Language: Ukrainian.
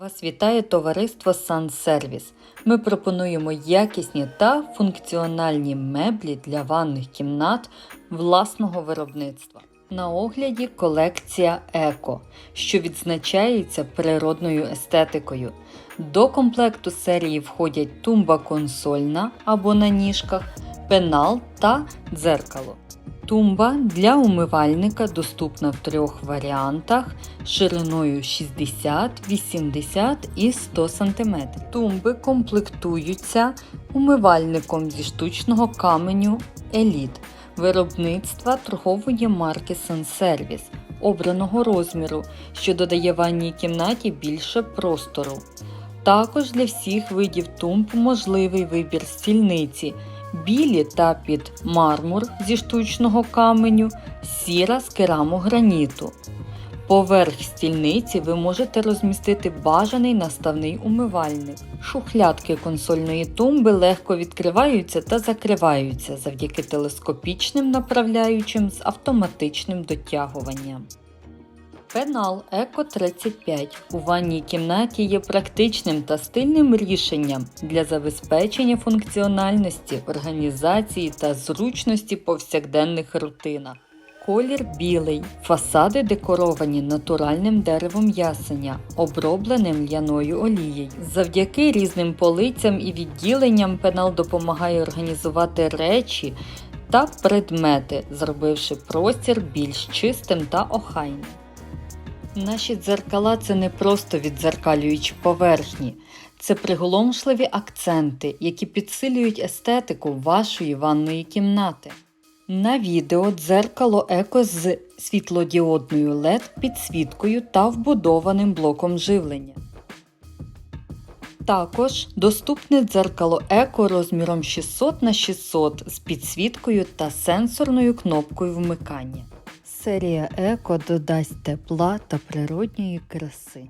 Вас вітає товариство Сансервіс. Ми пропонуємо якісні та функціональні меблі для ванних кімнат власного виробництва. На огляді колекція Еко, що відзначається природною естетикою. До комплекту серії входять тумба консольна або на ніжках, пенал та дзеркало. Тумба для умивальника доступна в трьох варіантах шириною 60, 80 і 100 см. Тумби комплектуються умивальником зі штучного каменю Еліт виробництва торгової марки Сансервіс обраного розміру, що додає ванній кімнаті більше простору. Також для всіх видів тумб можливий вибір стільниці білі та під мармур зі штучного каменю, сіра з керамограніту. Поверх стільниці ви можете розмістити бажаний наставний умивальник. Шухлядки консольної тумби легко відкриваються та закриваються завдяки телескопічним направляючим з автоматичним дотягуванням. Пенал Еко 35 у ванній кімнаті є практичним та стильним рішенням для забезпечення функціональності, організації та зручності повсякденних рутинах. Колір білий, фасади декоровані натуральним деревом ясеня, обробленим ляною олією. Завдяки різним полицям і відділенням пенал допомагає організувати речі та предмети, зробивши простір більш чистим та охайним. Наші дзеркала це не просто віддзеркалюючі поверхні, це приголомшливі акценти, які підсилюють естетику вашої ванної кімнати. На відео дзеркало еко з світлодіодною LED підсвіткою та вбудованим блоком живлення. Також доступне дзеркало еко розміром 600 на 600 з підсвіткою та сенсорною кнопкою вмикання. Серія еко додасть тепла та природньої краси.